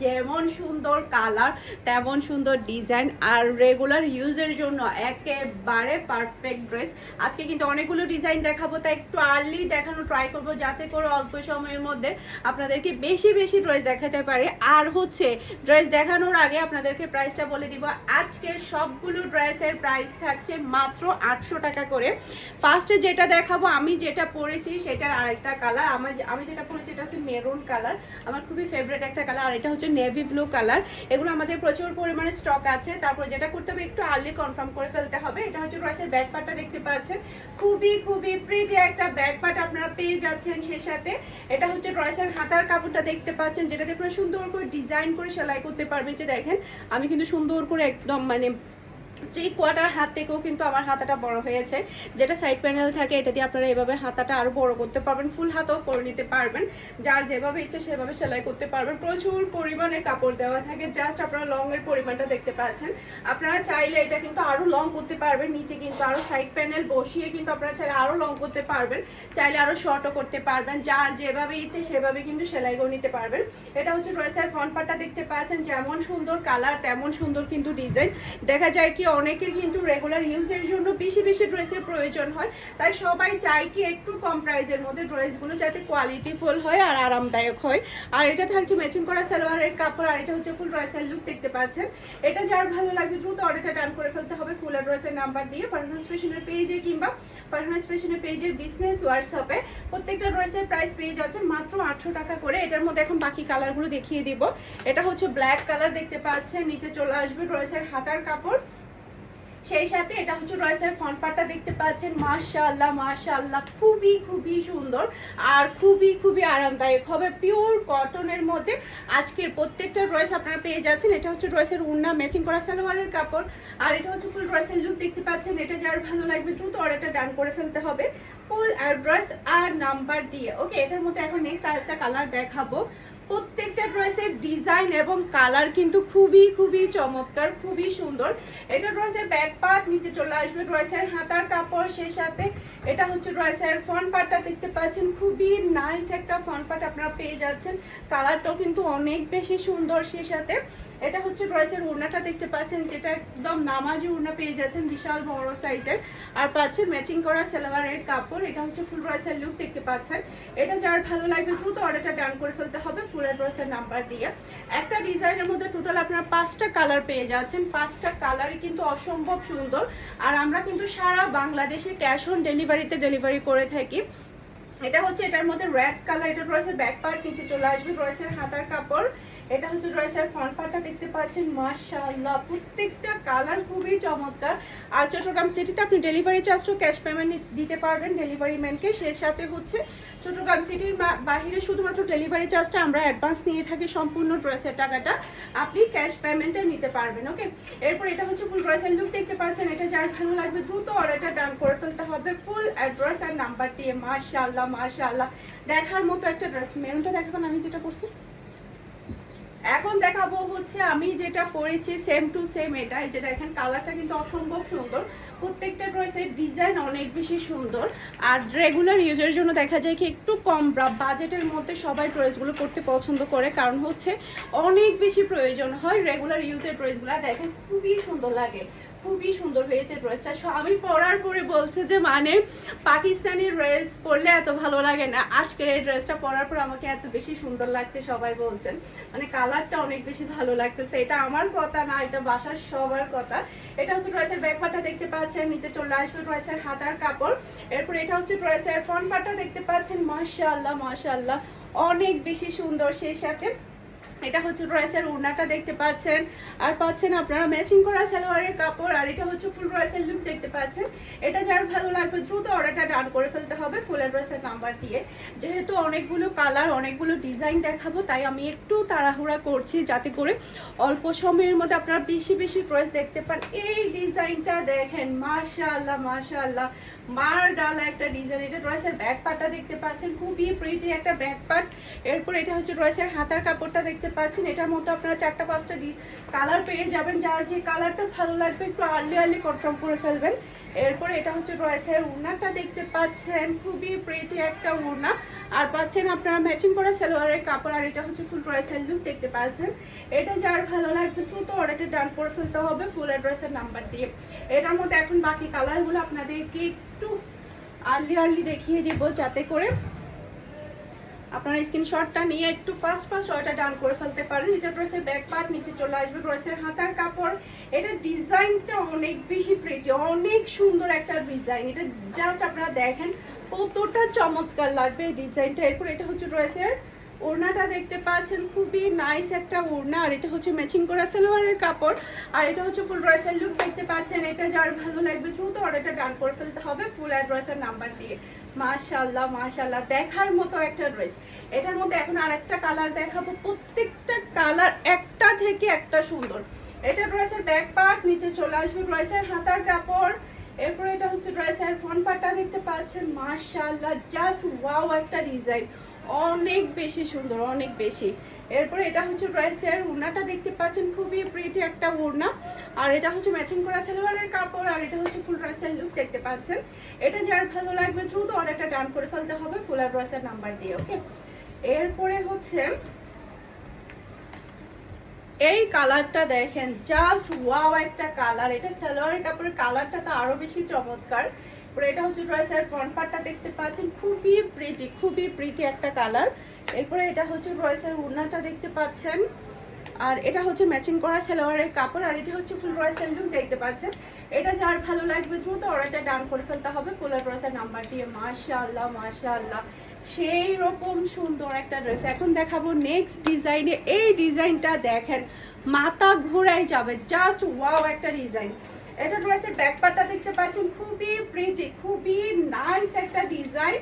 যেমন সুন্দর কালার তেমন সুন্দর ডিজাইন আর রেগুলার ইউজের জন্য একেবারে পারফেক্ট ড্রেস আজকে কিন্তু অনেকগুলো ডিজাইন দেখাবো, তাই একটু আর্লি দেখানো ট্রাই করব, যাতে করে অল্প সময়ের মধ্যে আপনাদেরকে বেশি বেশি ড্রেস দেখাতে পারি। আর হচ্ছে, ড্রেস দেখানোর আগে আপনাদেরকে প্রাইসটা বলে দিব। আজকের সবগুলো ড্রেসের প্রাইস থাকছে মাত্র আটশো টাকা করে। ফার্স্টে যেটা দেখাবো, আমি যেটা পরেছি সেটার আরেকটা কালার আমার আমি যেটা পরেছি এটা হচ্ছে মেরুন কালার আমার খুবই ফেভারিট একটা কালার আর এটা হচ্ছে নেভি ব্লু কালার এগুলো আমাদের প্রচুর পরিমাণে স্টক আছে। তারপর যেটা করতে হবে, একটু আর্লি কনফার্ম করে ফেলতে হবে। এটা হচ্ছে ড্রেসের ব্যাক পার্টটা দেখতে পাচ্ছেন। খুবই খুবই প্রিটি একটা পার্ট আপনারা পেয়ে যাচ্ছেন সে সাথে। এটা হচ্ছে ড্রয়েসার হাতার কাপড়টা দেখতে পাচ্ছেন, যেটাতে পুরো সুন্দর করে ডিজাইন করে সেলাই করতে পারবে। যে দেখেন, আমি কিন্তু সুন্দর করে একদম মানে থ্রি কোয়ার্টার হাত থেকেও কিন্তু আমার হাতাটা বড় হয়েছে। যেটা সাইড প্যানেল থাকে, এটা দিয়ে আপনারা এভাবে হাতাটা আরও বড় করতে পারবেন ফুল হাতও করে নিতে পারবেন। যার যেভাবে ইচ্ছে সেভাবে সেলাই করতে পারবেন। প্রচুর পরিমাণে কাপড় দেওয়া থাকে জাস্ট আপনারা লং এর পরিমাণটা দেখতে পাচ্ছেন। আপনারা চাইলে এটা কিন্তু আরও লং করতে পারবেন, নিচে কিন্তু আরও সাইড প্যানেল বসিয়ে কিন্তু আপনারা চাইলে আরও লং করতে পারবেন। চাইলে আরও শর্টও করতে পারবেন, যার যেভাবে ইচ্ছে সেভাবে কিন্তু সেলাই করে নিতে পারবেন। এটা হচ্ছে ড্রেসের ফ্রন্ট পার্টটা দেখতে পাচ্ছেন, যেমন সুন্দর কালার তেমন সুন্দর কিন্তু ডিজাইন দেখা যায় কি অনেকের কিন্তু রেগুলার ইউজের জন্য বেশি বেশি ড্রেসের প্রয়োজন হয়। তাই সবাই চায় কি একটু কম প্রাইসের মধ্যে ড্রেসগুলো যাতে কোয়ালিটিফুল হয় আর আরামদায়ক হয়। আর এটা থাকছে ম্যাচিং করা সালোয়ারের কাপড়, আর এটা হচ্ছে ফুল ড্রেসের লুক দেখতে পাচ্ছেন। এটা যার ভালো লাগবে দ্রুত অর্ডারটা ডান করে ফেলতে হবে ফুল ড্রেসের নাম্বার দিয়ে ফারহানাস ফ্যাশনের পেজে কিংবা ফারহানাস ফ্যাশনের পেজের বিজনেস হোয়াটসঅ্যাপে প্রত্যেকটা ড্রেসের প্রাইস পেয়ে যাচ্ছেন মাত্র আটশো টাকা করে। এটার মধ্যে এখন বাকি কালারগুলো দেখিয়ে দিব। এটা হচ্ছে ব্ল্যাক কালার দেখতে পাচ্ছেন, নিচে চলে আসবে ড্রেসের হাতার কাপড়। সেই সাথে এটা হচ্ছে রয়েসের ফ্রন্ট পার্টটা দেখতে পাচ্ছেন। মাশাআল্লাহ মাশাআল্লাহ, খুবই খুবই সুন্দর আর খুবই খুবই আরামদায়ক। হবে পিওর কটনের মধ্যে আজকের প্রত্যেকটা ড্রেস আপনারা পেয়ে যাচ্ছেন। এটা হচ্ছে ড্রেসের উন্না ম্যাচিং করা সালোয়ারের কাপড়। আর এটা হচ্ছে ফুল ড্রেসের লুক দেখতে পাচ্ছেন। এটা যার ভালো লাগবে দ্রুত অর্ডারটা ডান করে ফেলতে হবে। ফুল অ্যাড্রেস আর নাম্বার দিয়ে। ওকে এটার মধ্যে এখন নেক্সট আরেকটা কালার দেখাবো। প্রত্যেকটা ড্রেসের ডিজাইন এবং কালার কিন্তু খুবই খুবই চমৎকার, খুবই সুন্দর। এটা ড্রেসের ব্যাক পার্ট নিচে চলে আসবে ড্রেসের হাতার কাপড়, সে সাথে এটা হচ্ছে ড্রেসের ফ্রন্ট পার্টটা দেখতে পাচ্ছেন। খুবই নাইস একটা ফ্রন্ট পার্ট আপনারা পেয়ে যাচ্ছেন। কালারটাও কিন্তু অনেক বেশি সুন্দর সে সাথে। এটা হচ্ছে ড্রেসের ওড়নাটা দেখতে পাচ্ছেন, যেটা একদম নামাজি ওড়না পেয়ে যাচ্ছেন, বিশাল বড় সাইজের। আর পাচ্ছেন ম্যাচিং করা সালোয়ারের কাপড়, এটা হচ্ছে ফুল ড্রেসের লুক দেখতে পাচ্ছেন। এটা যার ভালো লাগবে, দ্রুত অর্ডারটা ডান করে ফেলতে হবে ফুল ড্রেসের নাম্বার দিয়ে। একটা ডিজাইনের মধ্যে টোটাল আপনারা পাঁচটা কালার পেয়ে যাচ্ছেন। পাঁচটা কালারই কিন্তু অসম্ভব সুন্দর। আর আমরা কিন্তু সারা বাংলাদেশে ক্যাশ অন ডেলিভারিতে ডেলিভারি করে থাকি। এটা হচ্ছে এটার মধ্যে রেড কালার এটা রয়েছে ব্যাক পার্ট নিচে চলে আসবে রয়েছে হাতার কাপড়। এটা হচ্ছে ড্রেসের ফ্রন্ট পার্টটা দেখতে পাচ্ছেন, মাশাআল্লাহ, প্রত্যেকটা কালার খুবই চমৎকার। আর চট্টগ্রাম সিটিতে আপনি ডেলিভারি চার্জও ক্যাশ পেমেন্ট দিতে পারবেন ডেলিভারি ম্যানকে সেই সাথে হচ্ছে চট্টগ্রাম সিটির বাহিরে শুধুমাত্র ডেলিভারি চার্জটা আমরা অ্যাডভান্স নিয়ে থাকি সম্পূর্ণ ড্রেসের টাকাটা। আপনি ক্যাশ পেমেন্টে নিতে পারবেন ওকে এরপর এটা হচ্ছে ফুল ড্রেসের লুক দেখতে পাচ্ছেন, এটা যার ভালো লাগবে দ্রুত অর্ডারটা ডান করে ফেলতে হবে ফুল অ্যাড্রেস আর নাম্বার দিয়ে। মাশাআল্লাহ মাশাআল্লাহ। দেখার মতো একটা ড্রেস মেরুনটা দেখাবেন, আমি যেটা করছি। এখন দেখাবো হচ্ছে আমি যেটা পরেছি সেম টু সেম এটা যেটা এখানে কালারটা কিন্তু অসম্ভব সুন্দর। প্রত্যেকটা ড্রেসের ডিজাইন অনেক বেশি সুন্দর। আর রেগুলার ইউজের জন্য দেখা যায় কি, একটু কম বাজেটের মধ্যে সবাই ড্রেসগুলো করতে পছন্দ করে। কারণ হচ্ছে অনেক বেশি প্রয়োজন হয় রেগুলার ইউজের ড্রেসগুলো দেখেন, খুবই সুন্দর লাগে। খুবই সুন্দর হয়েছে ড্রেসটা। আমি পরার পরে বলছে যে মানে পাকিস্তানি ড্রেস পরলে এত ভালো লাগে না। আজকের এই ড্রেসটা পরার পর আমাকে এত বেশি সুন্দর লাগছে, সবাই বলছেন। মানে কালারটা অনেক বেশি ভালো লাগতেছে। এটা আমার কথা না, এটা বাসার সবার কথা। এটা হচ্ছে ড্রেসের ব্যাক পার্টটা দেখতে পাচ্ছেন, নিচে চলে আসবে ড্রেসের হাতার কাপড়। এরপর এটা হচ্ছে ড্রেসের ফ্রন্ট পার্টটা দেখতে পাচ্ছেন, মাশাআল্লাহ মাশাআল্লাহ। অনেক বেশি সুন্দর সেই সাথে। এটা হচ্ছে ড্রেসের ওড়নাটা দেখতে পাচ্ছেন। আর পাচ্ছেন আপনারা ম্যাচিং করা সালোয়ারের কাপড়, আর এটা হচ্ছে ফুল ড্রেসের লুক দেখতে পাচ্ছেন। এটা যার ভালো লাগবে দ্রুত অর্ডারটা ডান করে ফেলতে হবে ফুল ড্রেসের নাম্বার দিয়ে। যেহেতু অনেকগুলো কালার অনেকগুলো ডিজাইন দেখাবো, তাই আমি একটু তাড়াহুড়া করছি যাতে করে অল্প সময়ের মধ্যে আপনারা বেশি বেশি ড্রেস দেখতে পান। এই ডিজাইনটা দেখেন, মাশাআল্লাহ মাশাআল্লাহ। মার ডালা একটা ডিজাইন এটা ড্রেসের ব্যাক পাটটা দেখতে পাচ্ছেন। খুবই প্রিটি একটা ব্যাক পাট এরপর এটা হচ্ছে ড্রেসের হাতার কাপড়টা দেখতে পাচ্ছেন এটার মধ্যে আপনারা চারটা, পাঁচটা কালার পেয়ে যাবেন, যার যে কালারটা ভালো লাগবে, একটু আর্লি আর্লি কনফার্ম করে ফেলবেন। এরপরে এটা হচ্ছে ড্রেসের উড়নাটা দেখতে পাচ্ছেন, খুবই প্রিটি একটা উড়না আর পাচ্ছেন আপনারা ম্যাচিং করা সালোয়ারের কাপড়, আর এটা হচ্ছে ফুল ড্রেসের লুক দেখতে পাচ্ছেন। এটা যার ভালো লাগবে, দ্রুত অর্ডারটা ডান করে ফেলতে হবে ফুল অ্যাড্রেসের নাম্বার দিয়ে। এটার মধ্যে এখন বাকি কালারগুলো আপনাদেরকে একটু আর্লি আর্লি দেখিয়ে দিব, যাতে করে আপনারা স্ক্রিনশটটা নিয়ে একটু ফাস্ট ফাস্ট অর্ডার ডান করে ফেলতে পারেন। এটা ড্রেসের ব্যাক পার্ট নিচে চলে আসবে ড্রেসের হাতার কাপড়। এটা ডিজাইনটা অনেক বেশি প্রিটি অনেক সুন্দর একটা ডিজাইন এটা জাস্ট আপনারা দেখেন কতটা চমৎকার লাগবে ডিজাইনটা এরপর এটা হচ্ছে ড্রেসের ওড়নাটা দেখতে পাচ্ছেন, খুবই নাইস একটা ওড়না। আর এটা হচ্ছে ম্যাচিং করা সালোয়ারের কাপড়। আর এটা হচ্ছে ফুল ড্রেসের লুক দেখতে পাচ্ছেন। এটা যার ভালো লাগবে দ্রুত অর্ডারটা ডান করে ফেলতে হবে ফুল অ্যাড্রেসের নাম্বার দিয়ে। মাশাল্লাহ মাশাল্লাহ দেখার মতো একটা ড্রেস এটার মধ্যে এখন আরেকটা কালার দেখাবো। প্রত্যেকটা কালার একটা থেকে একটা সুন্দর। এটা ড্রেসের ব্যাক পার্ট নিচে চলে আসবে ড্রেসের হাতার কাপড়। এরপরে এটা হচ্ছে ড্রেসের ফ্রন্ট পার্টটা দেখতে পাচ্ছেন। মাশাল্লাহ জাস্ট ওয়াও একটা ডিজাইন অনেক বেশি সুন্দর, অনেক বেশি। এরপরে এটা হচ্ছে ড্রেসের উড়নাটা, দেখতে পাচ্ছেন খুবই প্রিটি একটা উড়না। আর এটা হচ্ছে ম্যাচিং করা সালোয়ারের কাপড়, আর এটা হচ্ছে ফুল ড্রেসের লুক দেখতে পাচ্ছেন। এটা যার ভালো লাগবে দ্রুত অর্ডারটা ডান করে ফেলতে হবে ফুল ড্রেসের নাম্বার দিয়ে ওকে এরপরে হচ্ছে, এই কালারটা দেখেন জাস্ট ওয়াও একটা কালার। এটা সালোয়ারের কাপড়ের কালারটা তো আরও বেশি চমৎকার। এটা হচ্ছে ফ্রন্ট পার্টটা দেখতে পাচ্ছেন, খুবই প্রিটি খুবই প্রিটি একটা কালার এরপরে এটা হচ্ছে উন্নাটা দেখতে পাচ্ছেন। আর এটা হচ্ছে ম্যাচিং করা কাপড়, আর এটা হচ্ছে ফুল লুক দেখতে পাচ্ছেন। এটা যার ভালো লাগবে দ্রুত অর্ডারটা ডান করে ফেলতে হবে। ফুল ড্রেসের নাম্বার দিয়ে, মাশাআল্লাহ মাশাআল্লাহ। সেই রকম সুন্দর একটা ড্রেস এখন দেখাবো নেক্সট ডিজাইনে এই ডিজাইনটা দেখেন, মাথা ঘোরাই যাবে। জাস্ট ওয়াও একটা ডিজাইন এটা ড্রেসের ব্যাক পার্টটা দেখতে পাচ্ছেন, খুবই প্রিটি খুবই নাইস একটা ডিজাইন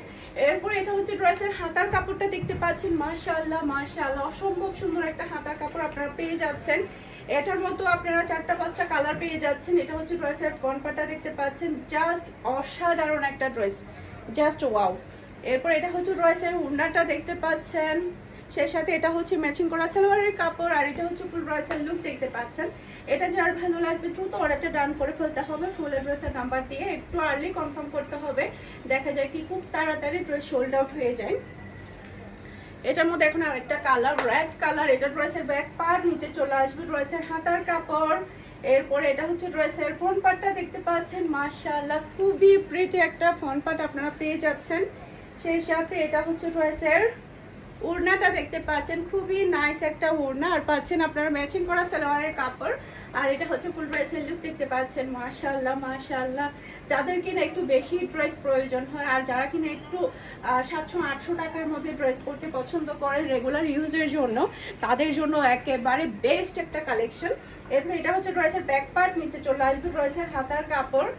এরপর এটা হচ্ছে ড্রেসের হাতার কাপড়টা দেখতে পাচ্ছেন, মাশাআল্লাহ মাশাআল্লাহ, অসম্ভব সুন্দর একটা হাতার কাপড় আপনারা পেয়ে যাচ্ছেন। এটার মতো আপনারা চারটা, পাঁচটা কালার পেয়ে যাচ্ছেন। এটা হচ্ছে ড্রেসের ফ্রন্ট পার্টটা দেখতে পাচ্ছেন জাস্ট অসাধারণ একটা ড্রেস জাস্ট ওয়াও এরপর এটা হচ্ছে ড্রেসের উন্নাটা দেখতে পাচ্ছেন। সেই সাথে এটা হচ্ছে ম্যাচিং করা সালোয়ারের কাপড়, আর এটা হচ্ছে ফুল ড্রেসের লুক দেখতে পাচ্ছেন। এটা যার ভালো লাগবে দ্রুত অর্ডারটা ডান করে ফেলতে হবে ফুল ড্রেসের নাম্বার দিয়ে। একটু আর্লি কনফার্ম করতে হবে, দেখা যায় কি খুব তাড়াতাড়ি ড্রেস সোল্ড আউট হয়ে যায়। এটার মধ্যে এখন আরেকটা কালার রেড কালার এটা ড্রেসের ব্যাক পার্ট নিচে চলে আসবে ড্রেসের হাতার কাপড়। এরপরে এটা হচ্ছে ড্রেসের ফ্রন্ট পার্টটা দেখতে পাচ্ছেন। মাশাআল্লাহ, খুবই প্রিটি একটা ফ্রন্ট পার্ট আপনারা পেয়ে যাচ্ছেন। সেই সাথে এটা হচ্ছে ড্রেসের ওড়নাটা দেখতে পাচ্ছেন, খুবই নাইস একটা ওড়না। আর পাচ্ছেন আপনারা ম্যাচিং করা সালোয়ারের কাপড়। আর এটা হচ্ছে ফুল ড্রেসের লুক দেখতে পাচ্ছেন। মাশাআল্লাহ মাশাআল্লাহ। যাদের কিনা একটু বেশি ড্রেস প্রয়োজন হয়, আর যারা কিনা একটু সাতশো, আটশো টাকার মধ্যে ড্রেস পরতে পছন্দ করেন রেগুলার ইউজের জন্য, তাদের জন্য একেবারে বেস্ট একটা কালেকশন এরপর এটা হচ্ছে ড্রেসের ব্যাক পার্ট নিচে চলে আসবে ড্রেসের হাতার কাপড়।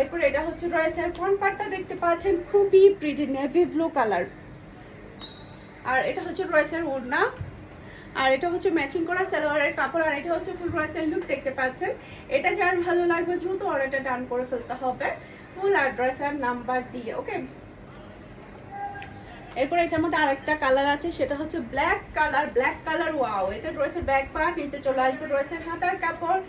এরপর এটা হচ্ছে ড্রেসের ফ্রন্ট পার্টটা দেখতে পাচ্ছেন, খুবই প্রিটি নেভি ব্লু কালার আর এটা হচ্ছে ড্রেসের ওড়না আর এটা হচ্ছে ম্যাচিং করা সালোয়ারের কাপড়, আর এটা হচ্ছে ফুল ড্রেসের লুক দেখতে পাচ্ছেন। এটা যার ভালো লাগবে, দ্রুত অর্ডারটা ডান করে ফেলতে হবে। ফুল অ্যাড্রেস আর নাম্বার দিয়ে, ওকে? এরপর এটার মধ্যে আরেকটা কালার আছে, সেটা হচ্ছে black colour black colour, wow. এটা ড্রেসের ব্যাক পার্ট, নিচে চলে আসবে ড্রেসের হাতার কাপড়।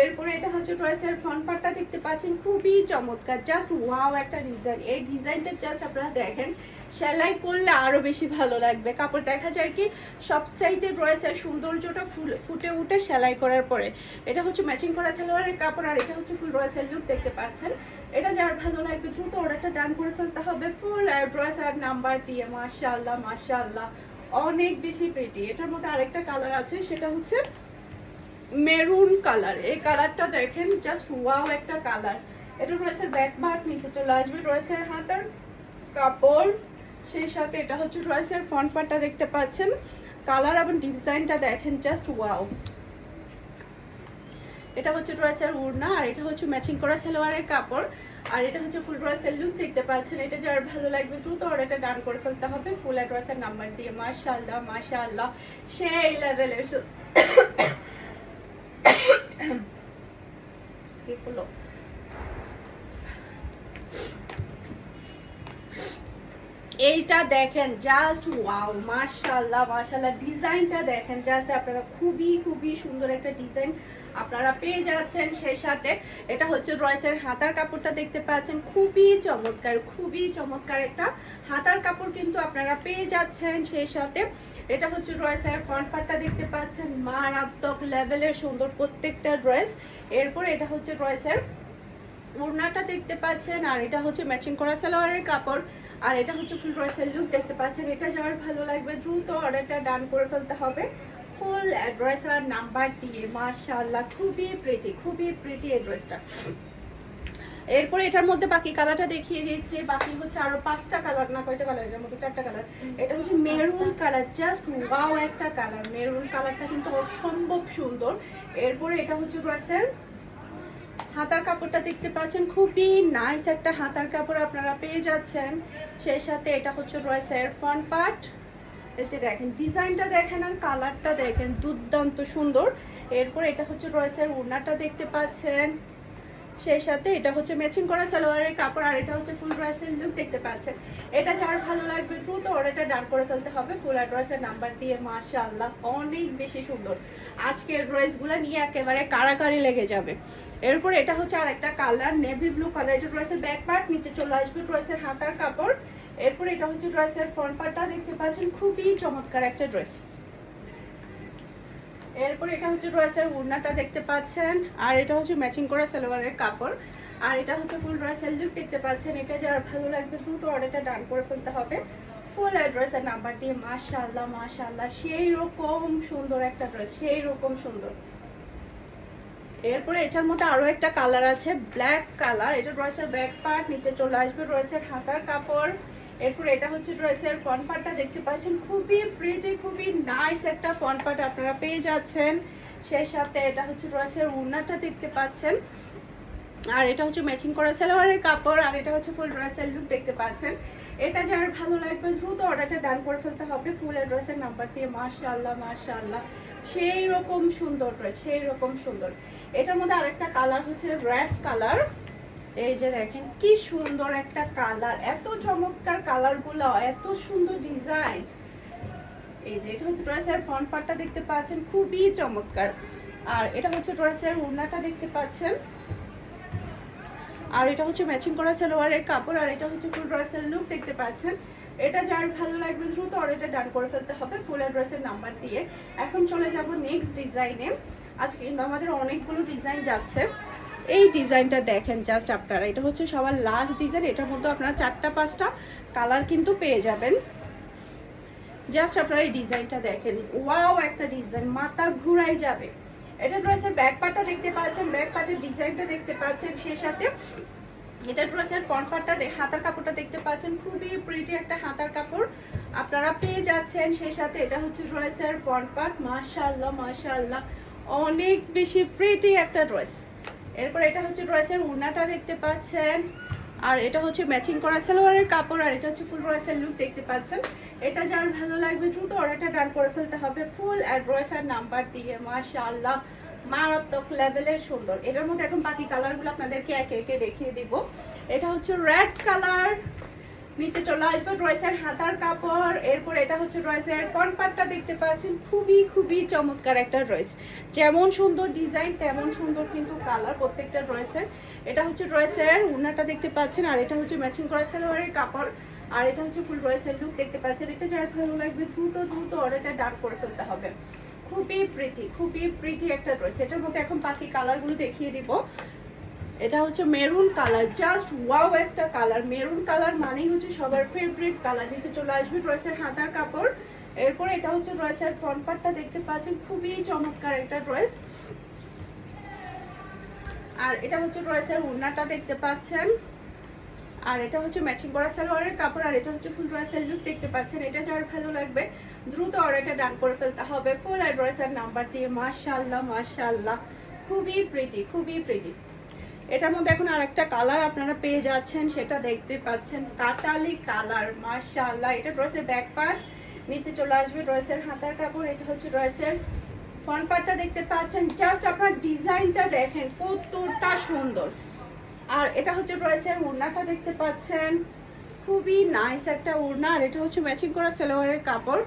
এরপরে এটা হচ্ছে ড্রেসের ফ্রন্ট পার্টটা দেখতে পাচ্ছেন, খুবই চমৎকার। জাস্ট ওয়াও একটা ডিজাইন এই ডিজাইনটা জাস্ট আপনারা দেখেন, সেলাই করলে আরও বেশি ভালো লাগবে। কাপড় দেখা যায় কি, সবচাইতে ড্রেসের সৌন্দর্যটা ফুল, ফুটে উঠে সেলাই করার পরে। এটা হচ্ছে ম্যাচিং করা সালোয়ারের কাপড়, আর এটা হচ্ছে ফুল ড্রেসের লুক দেখতে পাচ্ছেন। এটা যার ভালো লাগবে, দ্রুত অর্ডারটা ডান করে ফেলতে হবে। ফুল আর নাম্বার দিয়ে, মাশাআল্লাহ মাশাআল্লাহ। অনেক বেশি প্রিটি এটার মধ্যে আরেকটা কালার আছে, সেটা হচ্ছে মেরুন কালার। এই কালারটা দেখেন জাস্ট ওয়াও একটা কালার। এটা ড্রেসের ব্যাক পার্ট নিচে চলে আসবে ড্রেসের হাতার কাপড়। সেই সাথে এটা হচ্ছে ড্রেসের ফ্রন্ট পার্টটা দেখতে পাচ্ছেন। কালার এবং ডিজাইনটা দেখেন জাস্ট ওয়াও এটা হচ্ছে ড্রেসের উড়না, আর এটা হচ্ছে ম্যাচিং করা সালোয়ারের কাপড়। আর এটা হচ্ছে ফুল ড্রেসের লুক দেখতে পাচ্ছেন। এটা যার ভালো লাগবে দ্রুত অর্ডারটা ডান করে ফেলতে হবে। ফুল অ্যাড্রেসের নাম্বার দিয়ে, মাশাআল্লাহ মাশাআল্লাহ। সেই লেভেলের এইটা দেখেন জাস্ট ওয়াও মার্শাল্লাহ মার্শাল্লাহ ডিজাইনটা দেখেন জাস্ট আপনারা খুবই খুবই সুন্দর একটা ডিজাইন আপনারা পেয়ে যাচ্ছেন সেই সাথে। এটা হচ্ছে রয়েসের হাতার কাপড়টা দেখতে পাচ্ছেন। খুবই চমৎকার খুবই চমৎকার একটা হাতার কাপড় কিন্তু আপনারা পেয়ে যাচ্ছেন সেই সাথে। এটা হচ্ছে রয়েসের ফ্রন্ট পার্টটা দেখতে পাচ্ছেন। মারাত্মক লেভেলের সুন্দর প্রত্যেকটা ড্রেস এরপর এটা হচ্ছে রয়েসের ওড়নাটা দেখতে পাচ্ছেন, আর এটা হচ্ছে ম্যাচিং করা সালোয়ারের কাপড়। আর এটা হচ্ছে ফুল ড্রেসের লুক দেখতে পাচ্ছেন। এটা যাওয়ার ভালো লাগবে, দ্রুত অর্ডারটা ডান করে ফেলতে হবে। ফুল অ্যাড্রেস আর নাম্বার দিয়ে মাশাআল্লাহ খুবই প্রিটি খুবই প্রিটি অ্যাড্রেসটা এরপরে এটার মধ্যে বাকি কালারটা দেখিয়ে দিয়েছি। বাকি হচ্ছে আরও পাঁচটা কালার না কয়টা কালার এটার মধ্যে চারটা কালার এটা হচ্ছে মেরুন কালার জাস্ট ওয়াও একটা কালার মেরুন কালারটা কিন্তু অসম্ভব সুন্দর। এরপরে এটা হচ্ছে ড্রেসের হাতার কাপড়টা দেখতে পাচ্ছেন খুবই নাইস একটা হাতার কাপড় আপনারা পেয়ে যাচ্ছেন। সেই সাথে এটা হচ্ছে ড্রেসের ফ্রন্ট পার্ট যে দেখেন, ডিজাইনটা দেখেন আর কালারটা দেখেন, দুর্দান্ত সুন্দর। এরপর এটা হচ্ছে ড্রেসের ওড়নাটা দেখতে পাচ্ছেন। সেই সাথে এটা হচ্ছে ম্যাচিং করা সালোয়ারের কাপড়, আর এটা হচ্ছে ফুল ড্রেসের লুক দেখতে পাচ্ছেন। এটা যার ভালো লাগবে দ্রুত অর্ডারটা ডান করে ফেলতে হবে ফুল অ্যাড্রেসের নাম্বার দিয়ে, মাশাআল্লাহ, অনেক বেশি সুন্দর। আজকের ড্রেসগুলো নিয়ে একেবারে কারাকারি লেগে যাবে। এরপর এটা হচ্ছে আর একটা কালার নেভি ব্লু কালার এটা ড্রেসের ব্যাক পার্ট নিচে চলে আসবে ড্রেসের হাতার কাপড়। এরপর এটা হচ্ছে ড্রেসের ফ্রন্ট পার্টটা দেখতে পাচ্ছেন, খুবই চমৎকার একটা ড্রেস এরপরে এটা হচ্ছে ড্রেসের ওড়নাটা দেখতে পাচ্ছেন, আর এটা হচ্ছে ম্যাচিং করা সালোয়ারের কাপড়। আর এটা হচ্ছে ফুল ড্রেসের লুক দেখতে পাচ্ছেন, এটা যার ভালো লাগবে দ্রুত অর্ডারটা ডান করে ফেলতে হবে। ফুল অ্যাড্রেস আর নাম্বার দিয়ে মাশাআল্লাহ মাশাআল্লাহ সেই রকম সুন্দর একটা ড্রেস সেই রকম সুন্দর। এরপরে এটার মধ্যে আরও একটা কালার আছে ব্ল্যাক কালার এটা ড্রেসের ব্যাক পার্ট নিচে চলে আসবে ড্রেসের হাতার কাপড়। এরপর এটা হচ্ছে ড্রেসের ফ্রন্ট পার্টটা দেখতে পাচ্ছেন। খুবই প্রিটি খুবই নাইস একটা ফ্রন্ট পার্ট আপনারা পেয়ে যাচ্ছেন। সেই সাথে এটা হচ্ছে ড্রেসের উন্নাটা দেখতে পাচ্ছেন। আর এটা হচ্ছে ম্যাচিং করা সালোয়ারের কাপড়, আর এটা হচ্ছে ফুল ড্রেসের লুক দেখতে পাচ্ছেন। এটা যার ভালো লাগবে, দ্রুত অর্ডারটা ডান করে ফেলতে হবে ফুল ড্রেসের নাম্বার দিয়ে। মাশাআল্লাহ মাশাআল্লাহ। সেই রকম সুন্দর ড্রেস সেই রকম সুন্দর। এটার মধ্যে আরেকটা কালার হচ্ছে রেড কালার এই যে দেখেন, কি সুন্দর একটা কালার এত চমৎকার কালারগুলো, এত সুন্দর ডিজাইন এই যে এটা হচ্ছে ড্রেসের ফ্রন্ট পার্টটা দেখতে পাচ্ছেন, খুবই চমৎকার। আর এটা হচ্ছে ড্রেসের ওড়নাটা দেখতে পাচ্ছেন। আর এটা হচ্ছে ম্যাচিং করা সালোয়ারের কাপড়, আর এটা হচ্ছে ফুল ড্রেসের লুক দেখতে পাচ্ছেন। এটা যার ভালো লাগবে দ্রুত অর্ডারটা ডান করে ফেলতে হবে ফুল অ্যাড্রেসের নাম্বার দিয়ে। এখন চলে যাব নেক্সট ডিজাইনে আজকে কিন্তু আমাদের অনেকগুলো ডিজাইন যাচ্ছে। এই ডিজাইনটা দেখেন জাস্ট আপনারা। এটা হচ্ছে সবার লাস্ট ডিজাইন এটার মধ্যে আপনারা চারটা পাঁচটা কালার কিন্তু পেয়ে যাবেন। জাস্ট আপনারা এই ডিজাইনটা দেখেন। ওয়াও একটা ডিজাইন মাথা ঘুরাই যাবে। এটা ড্রেসের ব্যাক পার্টটা দেখতে পাচ্ছেন ব্যাক পার্টের ডিজাইনটা দেখতে পাচ্ছেন সেই সাথে এটা ড্রেসের ফ্রন্ট পার্টটা হাতার কাপড়টা দেখতে পাচ্ছেন, খুবই প্রিটি একটা হাতার কাপড় আপনারা পেয়ে যাচ্ছেন সেই সাথে এটা হচ্ছে ড্রেসের ফ্রন্ট পার্ট মাশাআল্লাহ মাশাআল্লাহ। অনেক বেশি প্রিটি একটা ড্রেস এরপর এটা হচ্ছে ড্রেসের উনাটা দেখতে পাচ্ছেন। আর এটা হচ্ছে ম্যাচিং করা সালোয়ারের কাপড়, আর এটা হচ্ছে ফুল ড্রেসের লুক দেখতে পাচ্ছেন। এটা যার ভালো লাগবে দ্রুত অর্ডারটা ডান করে ফেলতে হবে ফুল অ্যাড্রেস আর নাম্বার দিয়ে, মাশাআল্লাহ, মারাত্মক লেভেলের সুন্দর। এটার মধ্যে এখন বাকি কালারগুলো আপনাদেরকে একে একে দেখিয়ে দিব। এটা হচ্ছে রেড কালার নিচে চলে আসবে ড্রেসের হাতার কাপড়। এরপর এটা হচ্ছে ড্রেসের ফ্রন্ট পার্টটা দেখতে পাচ্ছেন। খুবই খুবই চমৎকার একটা ড্রেস যেমন সুন্দর ডিজাইন তেমন সুন্দর কিন্তু কালার প্রত্যেকটা ড্রেসের এটা হচ্ছে ড্রেসের উন্নাটা দেখতে পাচ্ছেন, আর এটা হচ্ছে ম্যাচিং করা সালোয়ারের কাপড়। আর এটা হচ্ছে ফুল ড্রেসের লুক দেখতে পাচ্ছেন। এটা যার ভালো লাগবে, দ্রুত দ্রুত অর্ডারটা ডান করে ফেলতে হবে। খুবই প্রিটি খুবই প্রিটি একটা ড্রেস এটার মধ্যে এখন বাকি কালারগুলো দেখিয়ে দিব। এটা হচ্ছে মেরুন কালার জাস্ট ওয়াও একটা কালার মেরুন কালার মানেই হচ্ছে সবার ফেভারিট কালার নিচে চলে আসবে ড্রেসের হাতার কাপড়। এরপর এটা হচ্ছে ড্রেসের ফ্রন্ট পার্টটা দেখতে পাচ্ছেন, খুবই চমৎকার একটা ড্রেস আর এটা হচ্ছে ড্রেসের উন্নাটা দেখতে পাচ্ছেন। আর এটা হচ্ছে ম্যাচিং করা সালোয়ারের কাপড়, আর এটা হচ্ছে ফুল ড্রেসের লুক দেখতে পাচ্ছেন। এটা যার ভালো লাগবে, দ্রুত অর্ডারটা ডান করে ফেলতে হবে। ফুল অ্যাড্রেস আর নাম্বার দিয়ে, মাশাআল্লাহ মাশাআল্লাহ। খুবই প্রিটি খুবই প্রিটি এটার মধ্যে এখন আরেকটা কালার আপনারা পেয়ে যাচ্ছেন, সেটা দেখতে পাচ্ছেন। কাটালি কালার মাশাআল্লাহ। এটা ড্রেসের ব্যাক পার্ট নিচে চলে আসবে ড্রেসের হাতার কাপড়। এটা হচ্ছে ড্রেসের ফ্রন্ট পার্টটা দেখতে পাচ্ছেন। জাস্ট আপনার ডিজাইনটা দেখেন, কতটা সুন্দর। আর এটা হচ্ছে ড্রেসের ওড়নাটা দেখতে পাচ্ছেন। খুবই নাইস একটা ওড়না আর এটা হচ্ছে ম্যাচিং করা সেলোয়ারের কাপড়।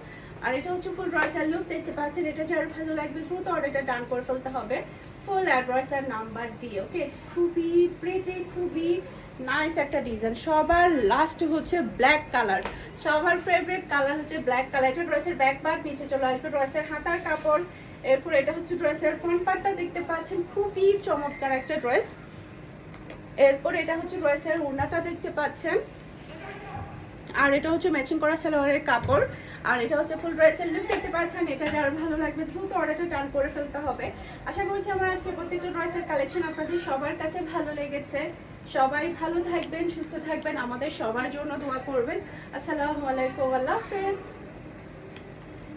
আর এটা হচ্ছে ফুল ড্রেসের লুক দেখতে পাচ্ছেন। এটা যার ভালো লাগবে দ্রুত অর্ডারটা ডান করে ফেলতে হবে। ফুল অ্যাড্রেস আর নাম্বার দিয়ে ওকে খুবই প্রিটি খুবই নাইস একটা ডিজাইন সবার লাস্ট হচ্ছে ব্ল্যাক কালার সবার ফেভারিট কালার হচ্ছে ব্ল্যাক কালার এটা ড্রেসের ব্যাক পার্ট নিচে চলে আসবে ড্রেসের হাতার কাপড়। এরপর এটা হচ্ছে ড্রেসের ফ্রন্ট পার্টটা দেখতে পাচ্ছেন। খুবই চমৎকার একটা ড্রেস এরপর এটা হচ্ছে ড্রেসের ওড়নাটা দেখতে পাচ্ছেন। আর এটা হচ্ছে ম্যাচিং করা সালোয়ারের কাপড়। আর এটা হচ্ছে ফুল ড্রেসের লুক দেখতে পাচ্ছেন? এটা যার ভালো লাগবে দ্রুত অর্ডারটা টান করে ফেলতে হবে। আশা করছি আমার আজকে প্রত্যেকটা ড্রেসের কালেকশন আপনাদের সবার কাছে ভালো লেগেছে। সবাই ভালো থাকবেন, সুস্থ থাকবেন, আমাদের সবার জন্য দোয়া করবেন। আসসালামু আলাইকুম, আল্লাহ হাফেজ।